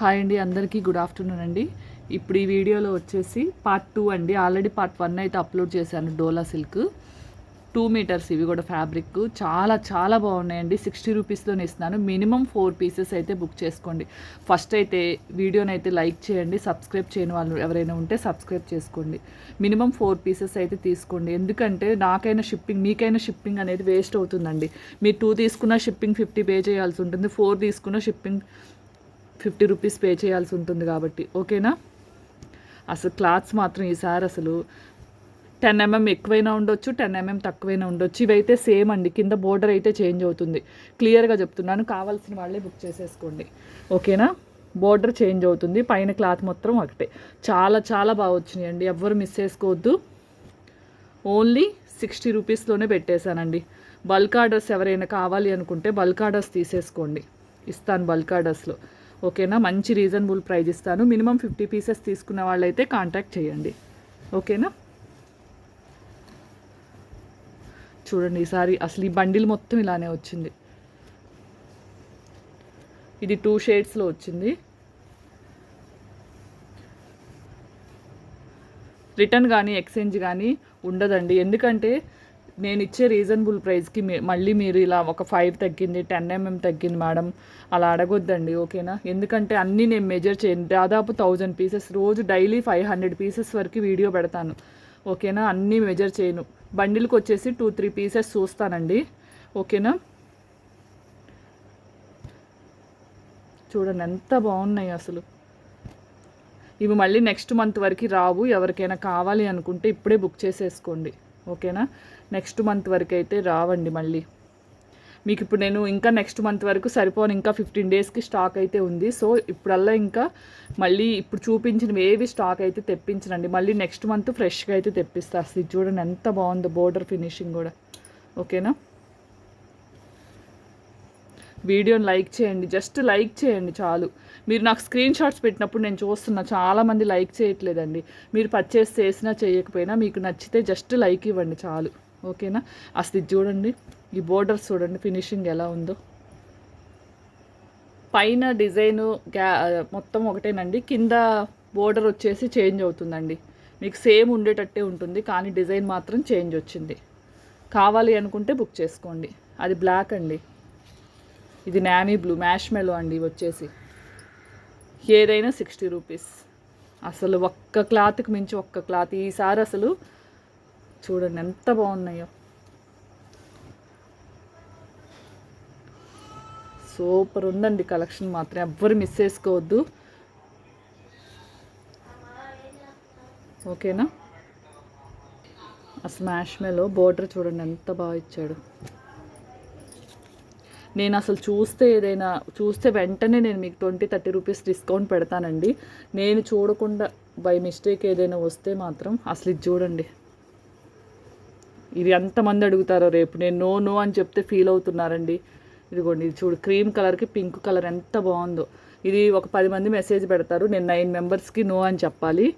Hi అండి అందరికీ good afternoon అండి. ఇప్పుడు ఈ వీడియోలో వచ్చేసి పార్ట్ టూ అండి. ఆల్రెడీ పార్ట్ వన్ అయితే అప్లోడ్ చేశాను డోలా సిల్క్. టూ మీటర్స్ ఇవి కూడా ఫ్యాబ్రిక్ చాలా చాలా బాగున్నాయండి. సిక్స్టీ రూపీస్లోనే ఇస్తున్నాను. మినిమం ఫోర్ పీసెస్ అయితే బుక్ చేసుకోండి. ఫస్ట్ అయితే వీడియోని అయితే లైక్ చేయండి. సబ్స్క్రైబ్ చేయని వాళ్ళు ఎవరైనా ఉంటే సబ్స్క్రైబ్ చేసుకోండి. మినిమం ఫోర్ పీసెస్ అయితే తీసుకోండి. ఎందుకంటే నాకైనా షిప్పింగ్ మీకైనా షిప్పింగ్ అనేది వేస్ట్ అవుతుందండి. మీరు టూ తీసుకున్న షిప్పింగ్ ఫిఫ్టీ పే చేయాల్సి ఉంటుంది. ఫోర్ తీసుకున్న షిప్పింగ్ ఫిఫ్టీ రూపీస్ పే చేయాల్సి ఉంటుంది కాబట్టి ఓకేనా? అసలు క్లాత్స్ మాత్రం ఈసారి అసలు టెన్ ఎంఎం ఎక్కువైనా ఉండొచ్చు టెన్ ఎంఎం తక్కువైనా ఉండొచ్చు. ఇవైతే సేమ్ అండి కింద బోర్డర్ అయితే చేంజ్ అవుతుంది. క్లియర్గా చెప్తున్నాను కావాల్సిన వాళ్ళే బుక్ చేసేసుకోండి. ఓకేనా? బోర్డర్ చేంజ్ అవుతుంది పైన క్లాత్ మొత్తం ఒకటే. చాలా చాలా బాగా వచ్చినాయండి ఎవ్వరు మిస్ చేసుకోవద్దు. ఓన్లీ సిక్స్టీ రూపీస్లోనే పెట్టేశానండి. బల్క్ ఆర్డర్స్ ఎవరైనా కావాలి అనుకుంటే బల్క్ ఆర్డర్స్ తీసేసుకోండి. ఇస్తాను బల్క్ ఆర్డర్స్లో. ఓకేనా? మంచి రీజనబుల్ ప్రైజ్ ఇస్తాను. మినిమం ఫిఫ్టీ పీసెస్ తీసుకున్న వాళ్ళైతే కాంటాక్ట్ చేయండి. ఓకేనా? చూడండి ఈసారి అసలు ఈ బండిల్ మొత్తం ఇలానే వచ్చింది. ఇది టూ షేడ్స్లో వచ్చింది. రిటర్న్ కానీ ఎక్స్చేంజ్ కానీ ఉండదండి. ఎందుకంటే నేను ఇచ్చే రీజనబుల్ ప్రైస్కి మీ మళ్ళీ మీరు ఇలా ఒక ఫైవ్ తగ్గింది టెన్ ఎంఎం తగ్గింది మేడం అలా అడగొద్దండి ఓకేనా ఎందుకంటే అన్నీ నేను మెజర్ చేయను దాదాపు థౌజండ్ పీసెస్ రోజు డైలీ ఫైవ్ హండ్రెడ్ పీసెస్ వరకు వీడియో పెడతాను ఓకేనా అన్నీ మెజర్ చేయను. బండిల్కి వచ్చేసి టూ త్రీ పీసెస్ చూస్తానండి ఓకేనా చూడండి ఎంత బాగున్నాయి అసలు. ఇవి మళ్ళీ నెక్స్ట్ మంత్ వరకు రావు ఎవరికైనా కావాలి అనుకుంటే ఇప్పుడే బుక్ చేసేసుకోండి. ఓకేనా? నెక్స్ట్ మంత్ వరకు అయితే రావండి మళ్ళీ. మీకు ఇప్పుడు నేను ఇంకా నెక్స్ట్ మంత్ వరకు సరిపోను ఇంకా ఫిఫ్టీన్ డేస్కి స్టాక్ అయితే ఉంది. సో ఇప్పుడల్లా ఇంకా మళ్ళీ ఇప్పుడు చూపించినవి ఏవి స్టాక్ అయితే తెప్పించనండి. మళ్ళీ నెక్స్ట్ మంత్ ఫ్రెష్గా అయితే తెప్పిస్తా. అసలు చూడండి ఎంత బాగుందో బోర్డర్ ఫినిషింగ్ కూడా. ఓకేనా? వీడియోని లైక్ చేయండి జస్ట్ లైక్ చేయండి చాలు. మీరు నాకు స్క్రీన్ షాట్స్ పెట్టినప్పుడు నేను చూస్తున్నా చాలామంది లైక్ చేయట్లేదండి. మీరు పర్చేస్ చేసినా చేయకపోయినా మీకు నచ్చితే జస్ట్ లైక్ ఇవ్వండి చాలు. ఓకేనా? అసలు చూడండి. ఈ బోర్డర్స్ చూడండి ఫినిషింగ్ ఎలా ఉందో. పైన డిజైను గ్యా మొత్తం ఒకటేనండి. కింద బోర్డర్ వచ్చేసి చేంజ్ అవుతుందండి. మీకు సేమ్ ఉండేటట్టే ఉంటుంది కానీ డిజైన్ మాత్రం చేంజ్ వచ్చింది. కావాలి అనుకుంటే బుక్ చేసుకోండి. అది బ్లాక్ అండి. ఇది నామీ బ్లూ మ్యాష్ మెలో అండి వచ్చేసి ఏదైనా సిక్స్టీ రూపీస్ అసలు ఒక్క క్లాత్కి మించి ఒక్క క్లాత్ ఈసారి అసలు చూడండి ఎంత బాగున్నాయో. సూపర్ ఉందండి కలెక్షన్ మాత్రం. ఎవ్వరు మిస్ చేసుకోవద్దు. ఓకేనా? ఆ స్మాష్ మేలో బోర్డర్ చూడండి ఎంత బాగా ఇచ్చాడు. నేను అసలు చూస్తే ఏదైనా చూస్తే వెంటనే నేను మీకు ట్వంటీ థర్టీ రూపీస్ డిస్కౌంట్ పెడతానండి. నేను చూడకుండా బై మిస్టేక్ ఏదైనా వస్తే మాత్రం అసలు ఇది చూడండి. ఇది ఎంతమంది అడుగుతారో రేపు. నేను నో నో అని చెప్తే ఫీల్ అవుతున్నారండి. ఇదిగోండి ఇది చూడు క్రీమ్ కలర్కి పింక్ కలర్ ఎంత బాగుందో. ఇది ఒక పది మంది మెసేజ్ పెడతారు నేను నైన్ మెంబర్స్కి నో అని చెప్పాలి.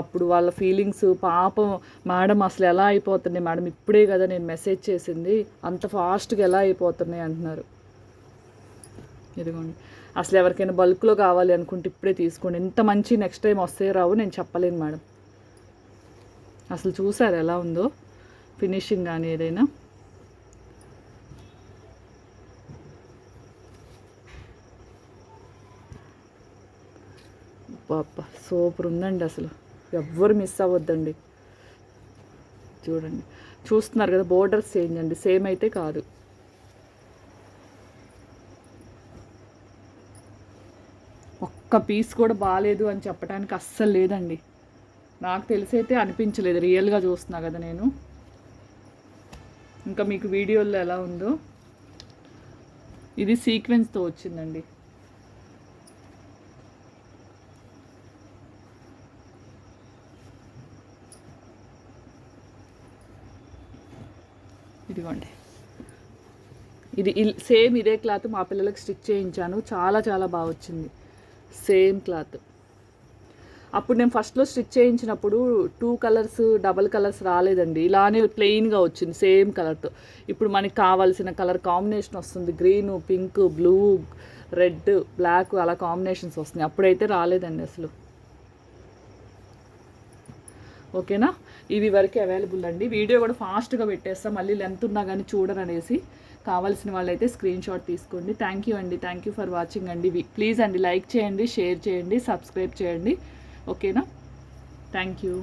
అప్పుడు వాళ్ళ ఫీలింగ్స్ పాపం మేడం అసలు ఎలా అయిపోతున్నాయి? మేడం ఇప్పుడే కదా నేను మెసేజ్ చేసింది అంత ఫాస్ట్గా ఎలా అయిపోతున్నాయి అంటున్నారు. ఇదిగోండి. అసలు ఎవరికైనా బల్క్లో కావాలి అనుకుంటే ఇప్పుడే తీసుకోండి. ఇంత మంచి నెక్స్ట్ టైం వస్తే రావు నేను చెప్పలేను మేడం. అసలు చూసారు ఎలా ఉందో? ఫినిషింగ్ కానీ ఏదైనా. పాప సూపర్ ఉందండి అసలు. ఎవ్వరు మిస్ అవ్వద్దండి. చూడండి. చూస్తున్నారు కదా బోర్డర్స్ చేంజ్ అండి. సేమ్ అయితే కాదు. ఒక్క పీస్ కూడా బాగాలేదు అని చెప్పడానికి అస్సలు లేదండి. నాకు తెలిసైతే అనిపించలేదు. రియల్గా చూస్తున్నా కదా నేను. ఇంకా మీకు వీడియోలో ఎలా ఉందో. ఇది సీక్వెన్స్తో వచ్చిందండి. ఇదిగోండి. ఇది సేమ్ ఇదే క్లాత్ మా పిల్లలకు స్టిచ్ చేయించాను. చాలా చాలా బాగా వచ్చింది. Same cloth. అప్పుడు నేను ఫస్ట్లో స్టిచ్ చేయించినప్పుడు టూ కలర్స్ డబల్ కలర్స్ రాలేదండి. ఇలానే ప్లెయిన్గా వచ్చింది సేమ్ కలర్తో. ఇప్పుడు మనకి కావాల్సిన కలర్ కాంబినేషన్ వస్తుంది. Green pink blue red black అలా కాంబినేషన్స్ వస్తున్నాయి. అప్పుడైతే రాలేదండి అసలు. ఓకేనా? ఇవి వరకు అవైలబుల్ అండి. వీడియో కూడా ఫాస్ట్గా పెట్టేస్తాం. మళ్ళీ లెంత్ ఉన్నా కానీ చూడరనేసి. కావాల్సిన వాళ్ళైతే స్క్రీన్ షాట్ తీసుకోండి. థ్యాంక్ యూ అండి. థ్యాంక్ యూ ఫర్ వాచింగ్ అండి. ప్లీజ్ అండి లైక్ చేయండి షేర్ చేయండి సబ్స్క్రైబ్ చేయండి. ఓకేనా థ్యాంక్ యూ